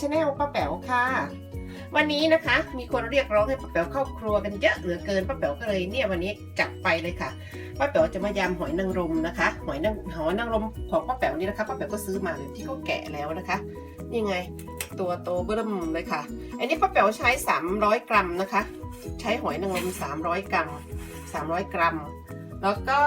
ชาแนลป้าแป๋วค่ะ วันนี้นะคะมีคนเรียกร้องให้ป้าแป๋วเข้าครัวกันเยอะเหลือเกินป้าแป๋วก็เลยเนี่ยวันนี้จัดไปเลยค่ะป้าแป๋วจะมายำหอยนางรมนะคะหอยนางหอยนางรมของป้าแป๋วนี่นะคะป้าแป๋วก็ซื้อมาที่เขาแกะแล้วนะคะนี่ไงตัวโตเบิ่มเลยค่ะ อันนี้ป้าแป๋วใช้ 300 กรัมนะคะ ช้หอยนางรม300 กรัม 300 กรัม แล้วก็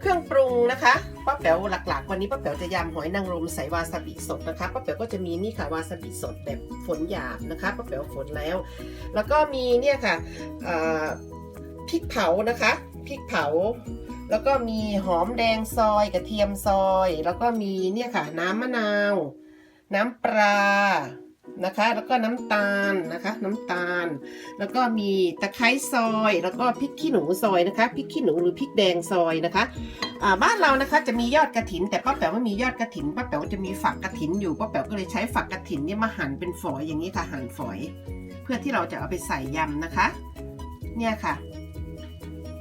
เครื่องปรุงนะคะป้าแป๋วหลักๆ วันนี้ป้าแป๋วจะยำหอยนางรมใส่วาซาบิสดนะคะป้าแป๋วก็จะมีนี่ค่ะวาซาบิสดแบบฝนหยาบนะคะป้าแป๋วฝนแล้ว แล้วก็มีเนี่ยค่ะพริกเผานะคะพริกเผา แล้วก็มีหอมแดงซอยกระเทียมซอย แล้วก็มีเนี่ยค่ะน้ำมะนาว น้ำปลา นะคะ แล้วก็น้ำตาลนะคะ น้ำตาล แล้วก็มีตะไคร้ซอย แล้วก็พริกขี้หนูซอยนะคะพริกขี้หนูหรือพริกแดงซอยนะคะอ่าบ้านเรานะคะจะมียอดกระถิน แต่ป้าแป๋วไม่มียอดกระถินป้าแป๋วจะมีฝักกระถินอยู่ป้าแป๋วก็เลยใช้ฝักกระถินนี่มาหั่นเป็นฝอยอย่างนี้ค่ะหั่นฝอย เพื่อที่เราจะเอาไปใส่ยำนะคะ เนี่ยค่ะ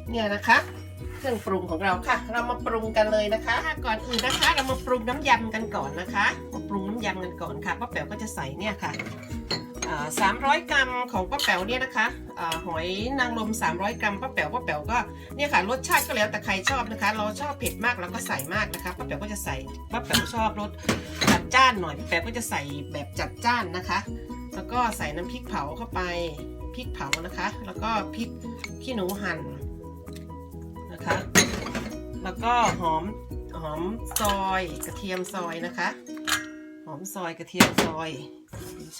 เนี่ยนะคะ รื่องปรุงของเราค่ะ เรามาปรุงกันเลยนะคะ ก่อนอื่นนะคะ เรามาปรุงน้ำยำกันก่อนนะคะมาปรุงน้ำยำกันก่อนค่ะป้าแป๋วก็จะใส่เนี่ยค่ะสามร้อยกรัมของป้าแป๋วเนี่ยนะคะอาหอยนางรม300 กรัมป้าแป๋วป้าแป๋วก็เนี่ยค่ะรสชาติก็แล้วแต่ใครชอบนะคะ เราชอบเผ็ดมากเราก็ใส่มากนะคะป้าแป๋วก็จะใส่ป้าแป๋วชอบรสจัดจ้านหน่อยป้าแป๋วก็จะใส่แบบจัดจ้านนะคะ แล้วก็ใส่น้ำพริกเผาเข้าไปพริกเผานะคะ แล้วก็พริกขี้หนูหั่น นะคะ แล้วก็หอมหอมซอยกระเทียมซอยนะคะ หอมซอยกระเทียมซอย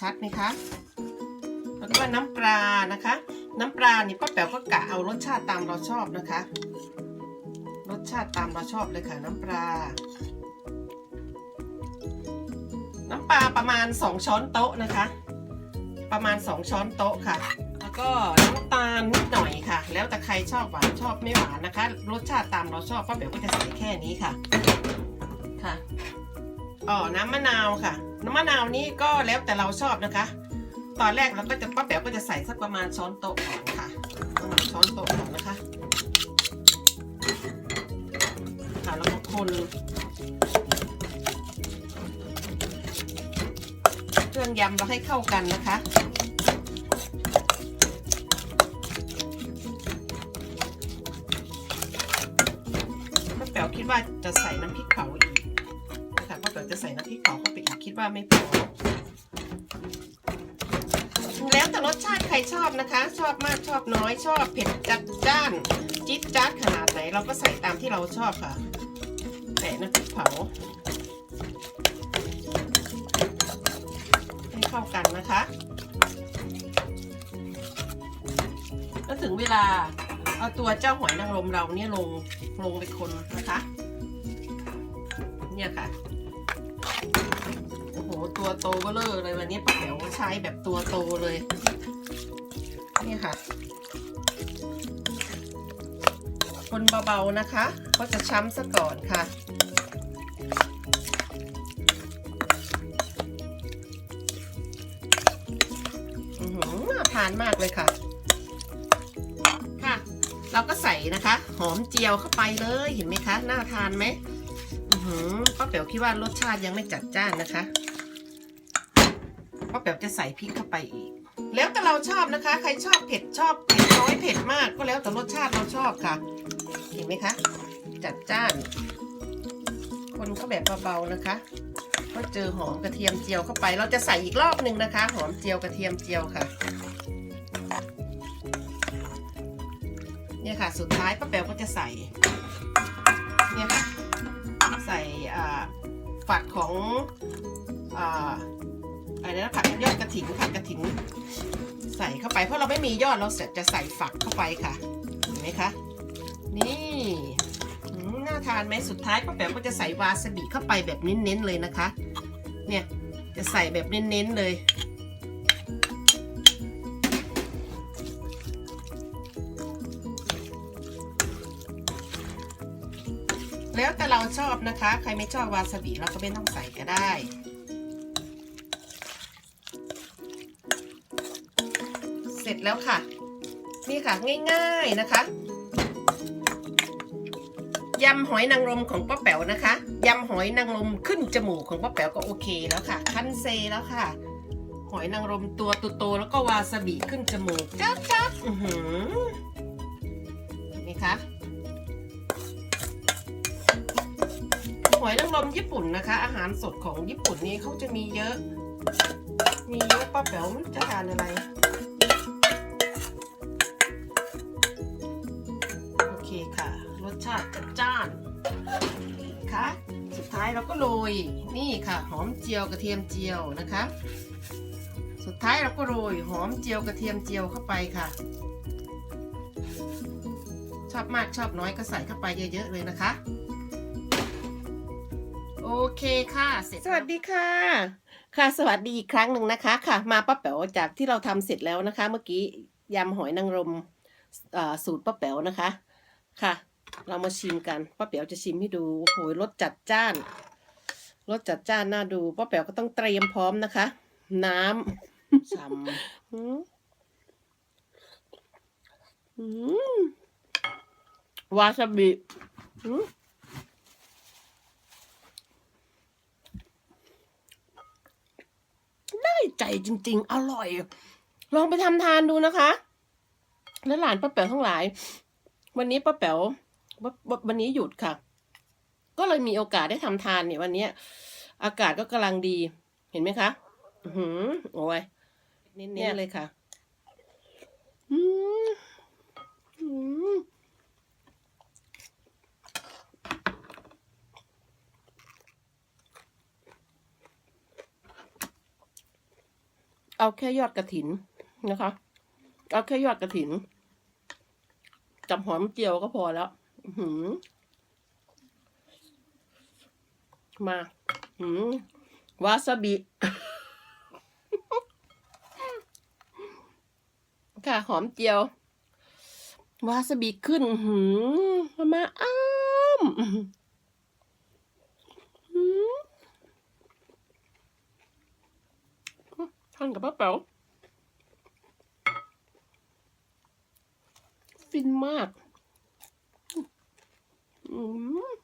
ชัดไหมคะแล้วก็น้ำปลานะคะ น้ำปลานี่ป้าแป๋วก็กะเอารสชาติตามเราชอบนะคะ รสชาติตามเราชอบเลยค่ะน้ำปลา น้ำปลาประมาณ 2 ช้อนโต๊ะนะคะ ประมาณ 2 ช้อนโต๊ะค่ะ แล้วก็น้ำตาลนิดหน่อยค่ะ แล้วแต่ใครชอบหวานชอบไม่หวานนะคะ รสชาติตามเราชอบป้าเบลก็จะใส่แค่นี้ค่ะ ค่ะอ๋อน้ำมะนาวค่ะ น้ำมะนาวนี้ก็แล้วแต่เราชอบนะคะ ตอนแรกเราก็จะป้าแป๋วก็จะใส่สักประมาณช้อนโต๊ะก่อนค่ะประมาณช้อนโต๊ะก่อนนะคะ ค่ะแล้วก็คนเครื่องยำเราให้เข้ากันนะคะ ว่าจะใส่น้ำพริกเผาอีกนะคะป้าแป๋วจะใส่น้ำพริกเผาเข้าไปอีกคิดว่าไม่พอแล้วแต่รสชาติใครชอบนะคะ ชอบมากชอบน้อยชอบเผ็ดจัดจ้านจี๊ดจ๊าดขนาดไหน เราก็ใส่ตามที่เราชอบค่ะแต่น้ำพริกเผาให้เข้ากันนะคะแล้วถึงเวลาเอาตัวเจ้าหอยนางรมเราเนี่ยลงลงไปคนนะคะ เนี่ยค่ะ โอ้โห ตัวโตเบลเลอร์เลยวันนี้ป้าแป๋วใช้แบบตัวโตเลยเนี่ยค่ะ คนเบาๆนะคะ ก็จะช้ำซะก่อนค่ะอือหือน่าทานมากเลยค่ะ ค่ะ เราก็ใส่นะคะ หอมเจียวเข้าไปเลย เห็นไหมคะ น่าทานไหม หือป้าแป๋วคิดว่ารสชาติยังไม่จัดจ้านนะคะป้าแป๋วจะใส่พริกเข้าไปอีก แล้วแต่เราชอบนะคะ ใครชอบเผ็ดชอบเผ็ดน้อยเผ็ดมากก็แล้วแต่รสชาติเราชอบค่ะ เห็นไหมคะ จัดจ้าน คนก็แบบเบาๆนะคะก็เจอหอมกระเทียมเจียวเข้าไป เราจะใส่อีกรอบหนึ่งนะคะ หอมเจียวกระเทียมเจียวค่ะเนี่ยค่ะ สุดท้ายป้าแป๋วก็จะใส่เนี่ยค่ะ ใส่อ่าฝักของอะไรนะผักยอดกระถิ่นผักกระถิ่นใส่เข้าไปเพราะเราไม่มียอดเราจะใส่ฝักเข้าไปค่ะเห็นไหมคะนี่น่าทานไหมสุดท้ายป้าแป๋วก็จะใส่วาซาบิเข้าไปแบบเน้นๆเลยนะคะ เนี่ยจะใส่แบบเน้นๆเลย แล้วแต่เราชอบนะคะ ใครไม่ชอบวาซาบิเราก็ไม่ต้องใส่ก็ได้เสร็จแล้วค่ะ นี่ค่ะง่ายๆนะคะยำหอยนางรมของป้าแป๋วนะคะยำหอยนางรมขึ้นจมูกของป้าแป๋วก็โอเคแล้วค่ะ คันเซแล้วค่ะ หอยนางรมตัวโตๆแล้วก็วาซาบิขึ้นจมูกจับจับอือหือนไหมคะ หอยนางรมญี่ปุ่นนะคะ อาหารสดของญี่ปุ่นนี่เขาจะมีเยอะ มีเยอะป้าแป๋วจะทานอะไรโอเคค่ะ รสชาติจัดจ้านค่ะสุดท้ายเราก็โรยนี่ค่ะ หอมเจียวกระเทียมเจียวนะคะ สุดท้ายเราก็โรยหอมเจียวกระเทียมเจียวเข้าไปค่ะ ชอบมากชอบน้อยก็ใส่เข้าไปเยอะๆเลยนะคะ โอเคค่ะเสร็จสวัสดีค่ะ ค่ะ สวัสดีอีกครั้งหนึ่งนะคะค่ะ มาป้าแป๋วจากที่เราทำเสร็จแล้วนะคะ เมื่อกี้ยำหอยนางรมเอ่อสูตรป้าแป๋วนะคะ ค่ะ เรามาชิมกันป้าแป๋วจะชิมให้ดูโอ้โหรสจัดจ้านรสจัดจ้านน่าดูป้าแป๋วก็ต้องเตรียมพร้อมนะคะ น้ำฉ่ำอืมอืมวาซาบิอืม ได้ใจจริง ๆ อร่อย ลองไปทำทานดูนะคะ และหลานป้าแป๋วทั้งหลาย วันนี้ป้าแป๋ววววันนี้หยุดค่ะ ก็เลยมีโอกาสได้ทำทานเนี่ยวันเนี้ยอากาศก็กำลังดี เห็นไหมคะอือหือโอ้ยเน้นๆเลยค่ะ อืมอืม เอาแค่ยอดกระถินนะคะ เอาแค่ยอดกระถินจับหอมเจียวก็พอแล้วหือมาอืมวาซาบิ ค่ะ หอมเจียว วาซาบิขึ้น หือมาอ้ามอื้อหือ ทานกับป้าเป๋าฟินมากม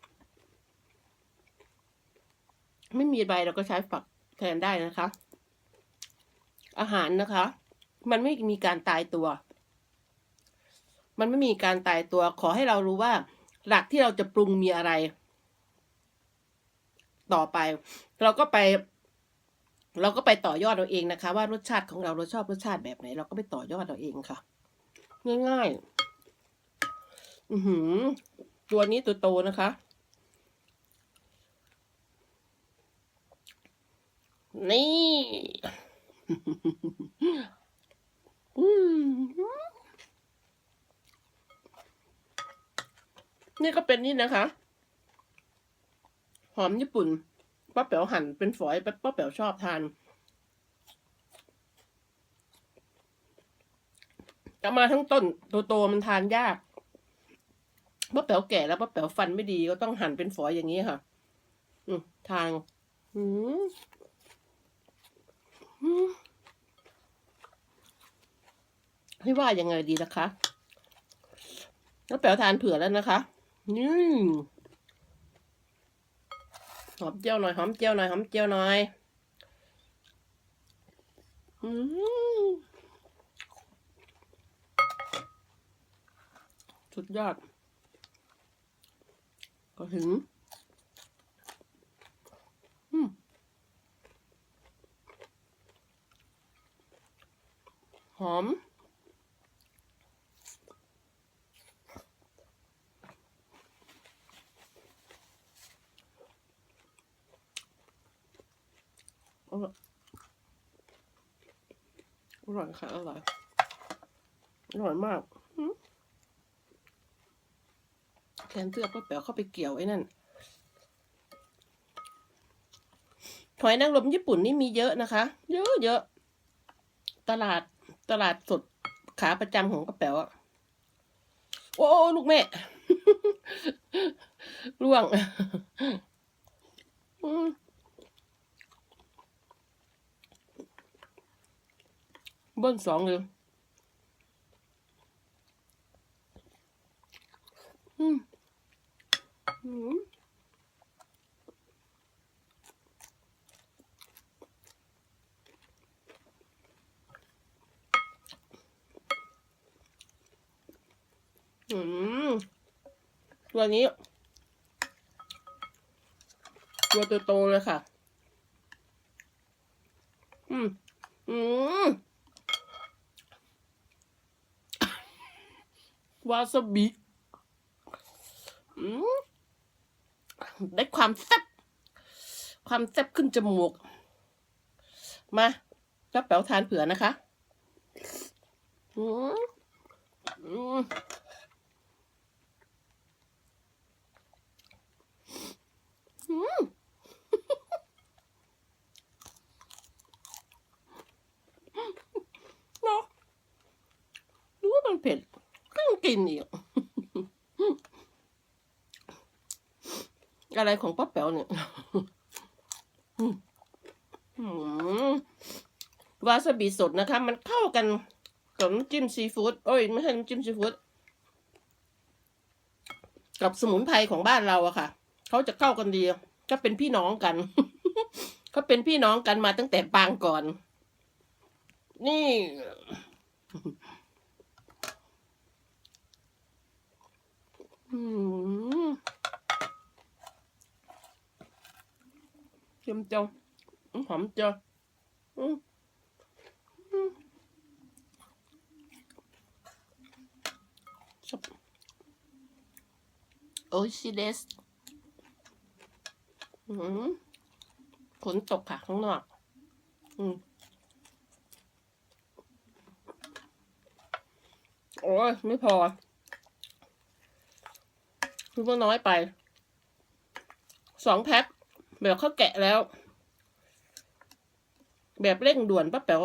ไม่มีใบเราก็ใช้ฝักแทนได้นะคะ อาหารนะคะ มันไม่มีการตายตัว มันไม่มีการตายตัว ขอให้เรารู้ว่า หลักที่เราจะปรุงมีอะไร ต่อไป เราก็ไป เราก็ไปต่อยอดเราเองนะคะ ว่ารสชาติของเราเราชอบรสชาติแบบไหน เราก็ไปต่อยอดเราเองค่ะ ง่ายๆ อือหือ ตัวนี้ตัวโตนะคะ นี่นี่ก็เป็นนี่นะคะ หอมญี่ปุ่น ป้าแป๋วหั่นเป็นฝอยป้าแป๋วชอบทานจะมาทั้งต้นโตๆมันทานยากป้าแป๋วแก่แล้วป้าแป๋วฟันไม่ดีก็ต้องหั่นเป็นฝอยอย่างนี้ค่ะ อืทานอืมอืมให้ว่ายังไงดีนะคะป้าแป๋วทานเผื่อแล้วนะคะนี่ หอมเจียวหน่อยหอมเจียวหน่อยหอมเจียวหน่อยอืมสุดยอด ก็ถึงอืมหอม อร่อยอ ร่อยค่ะอร่อยอร่อยมากแทนเสื้อป้าแป๋วเข้าไปเกี่ยวไอ้นั่นหอยนางรมญี่ปุ่นนี่มีเยอะนะคะ เยอะเยอะตลาดตลาดสดขาประจำของป้าแป๋วอะโอ้ลูกแม่ร่วง อืม เบิ้ลสองเลยอือืมอืมตัวนี้ ตัวโตๆเลยค่ะ อืม อืม วาซาบิได้ความแซ่บความแซ่บขึ้นจมูก มาป้าแป๋วทานเผื่อนะคะอืมอืมอืมเนาะรู้ว่ามันเผ็ด กินอีก อะไรของป้าแป๋วเนี่ย วาซาบิสดนะคะ มันเข้ากันกับน้ำจิ้มซีฟู้ดโอ้ย ไม่ใช่น้ำจิ้มซีฟู้ดกับสมุนไพรของบ้านเราอะค่ะ เขาจะเข้ากันดีก็เป็นพี่น้องกัน เขาเป็นพี่น้องกันมาตั้งแต่ปางก่อน นี่ อืมเจังอื้อหอมจังอืมโอ้ยชิเดสอืมฝนตกค่ะข้างนอก อืมโอ้ยไม่พอ คือว่าน้อยไป สองแพ็คแบบเขาแกะแล้ว แบบเร่งด่วนป้าแป๋ว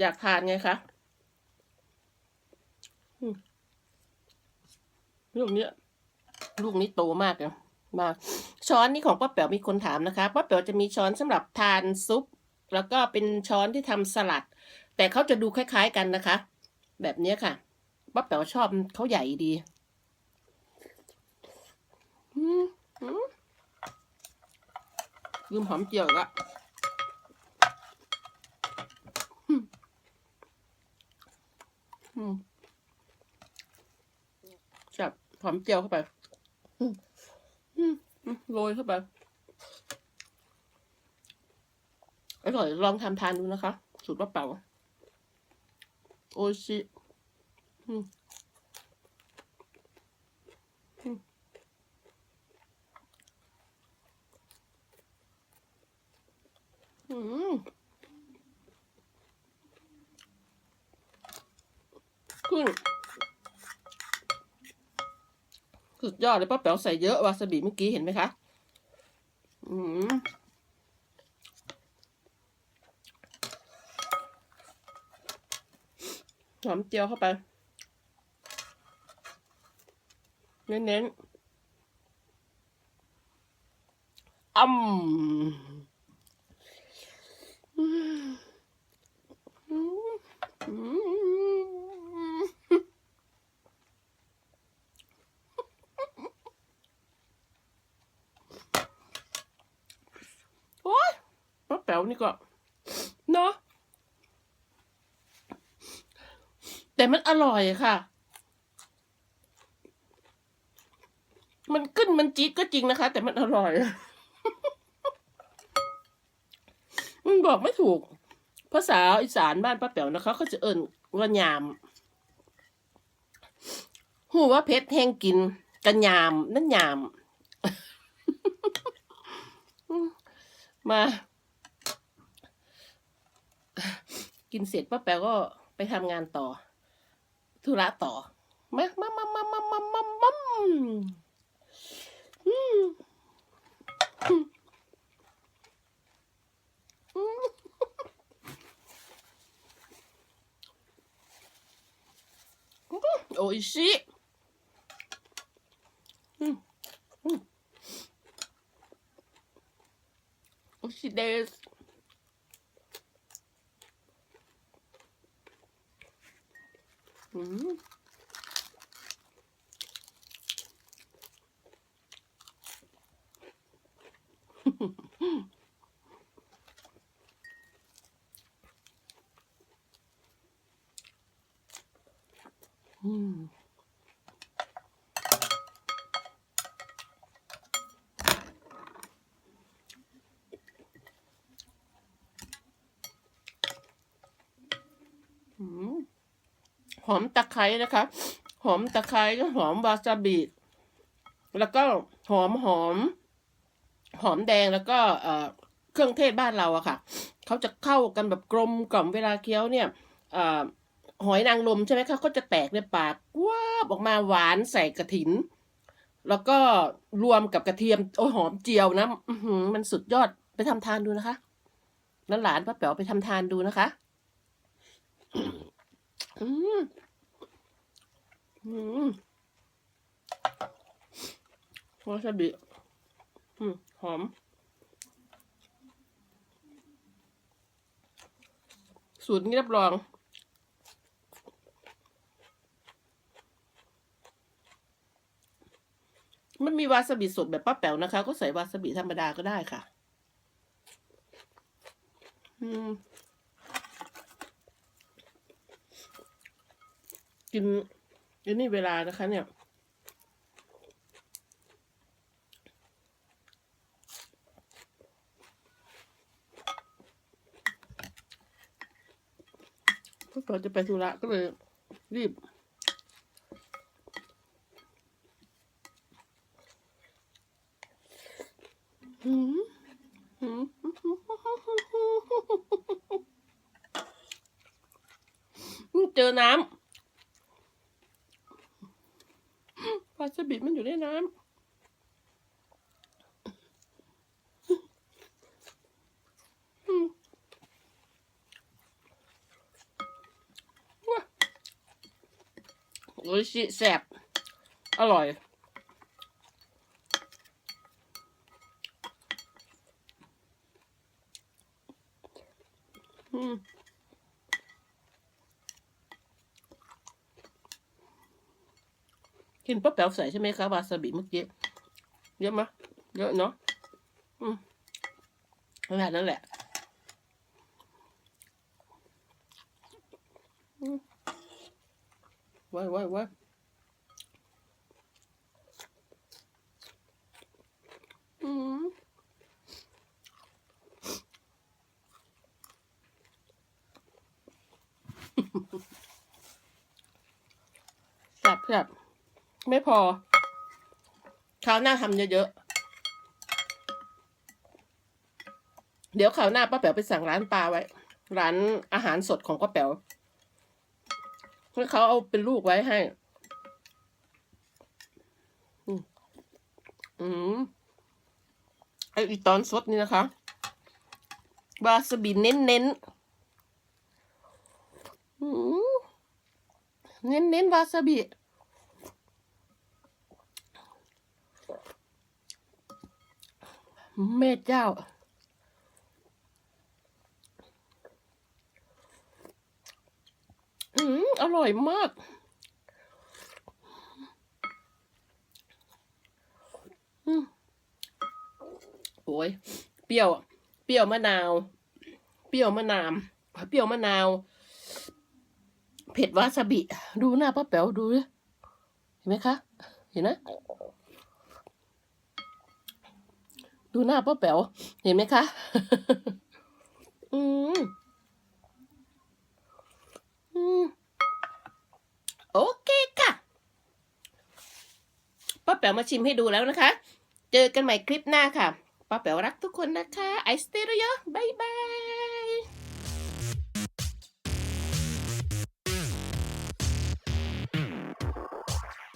อยากทานไงคะอืมลูกเนี้ยลูกนี้โตมากเลยมาช้อนนี่ของป้าแป๋วมีคนถามนะคะป้าแป๋วจะมีช้อนสำหรับทานซุป แล้วก็เป็นช้อนที่ทำสลัด แต่เขาจะดูคล้าย ๆกันนะคะ แบบนี้ค่ะป้าแป๋วชอบเขาใหญ่ดี ลืมหอมเจียวอีกละจับหอมเจียวเข้าไปโรยเข้าไป อร่อย ลองทำทานดูนะคะ สูตรป้าเป๋าโอชิ อืมขึ้นสุดยอดเลยป้าแป๋วใส่เยอะวาซาบิเมื่อกี้เห็นไหมคะ อืมหอมเจียวเข้าไป เน้นๆอ่ำ โอ้ยป้าแป๋วนี่ก็ เนาะแต่มันอ ร่อยค่ะ มันขึ้นมันจี๊ดก็จริงนะคะ แต่มันอร่อย มันบอกไม่ถูก ภาษาอีสานบ้านป้าแป๋วนะคะเขาจะเอิ่นว่ายามหูว่าเพชรแห้งกิน กันยามนั่นยาม มา กินเสร็จป้าแป๋วก็ไปทำงานต่อ ธุระต่อมามามามามามามามาอืมอืมอืมโอ้ยชิอืมอืมโอ้ยชิเดส หอมตะไคร้นะคะ หอมตะไคร้ก็หอมวาซาบิแล้วก็หอมหอม หอมแดงแล้วก็เครื่องเทศบ้านเราอะค่ะ เขาจะเข้ากันแบบกลมกล่อมเวลาเคี้ยวเนี่ย หอยนางรมใช่ไหมคะเขาจะแตกในปากว้าบออกมาหวานใส่กระถิน แล้วก็รวมกับกระเทียมโอ้หอมเจียวนะอืมันสุดยอดไปทำทานดูนะคะแล้วหลานป้าแป๋วไปทำทานดูนะคะอืมอืมวาซาบิอืมหอม สูตรนี้รับรอง มันมีวาซาบิสดแบบป้าแป๋วนะคะ ก็ใส่วาซาบิธรรมดาก็ได้ค่ะ อืม กินกินนี่เวลานะคะ เนี่ยก็ก่อนจะไปธุระก็เลยรีบ หืมหืมเจอน้ำปลาสบิดมันอยู่ในน้ำอืมว้า โอชิแสบอร่อย อืมกินป้าแป๋วใส่ใช่ไหมคะวาซาบิเมื่อกี้เยอะไหมยเยอะเนาะอืมขนาดนั้นแหละ อืม ว้ไว้ไว้อืมแซ่บแซ่บไม่พอคราวหน้าทำเยอะๆ เดี๋ยวคราวหน้าป้าแป๋วไปสั่งร้านปลาไว้ ร้านอาหารสดของป้าแป๋ว ให้เขาเอาเป็นลูกไว้ให้ อืมอืมไออีตอนสดนี่นะคะวาซาบิเน้นเน้นอืมเน้นเน้นวาซาบิแม่เจ้า อืมอ ร่อยมากอโอ้ย เปรี้ยว เปรี้ยวมะนาว เปรี้ยวมะนาว เปรี้ยวมะนาว เผ็ดวาซาบิ ดูหน้าป้าแป๋วดู เห็นไหมคะ เห็นนะดูหน้าป้าแป๋วเห็นไหมคะ อืมอืม โอเคค่ะป้าแป๋วมาชิมให้ดูแล้วนะคะ เจอกันใหม่คลิปหน้าค่ะป้าแป๋วรักทุกคนนะคะไอสเตอร์เยอะบายบาย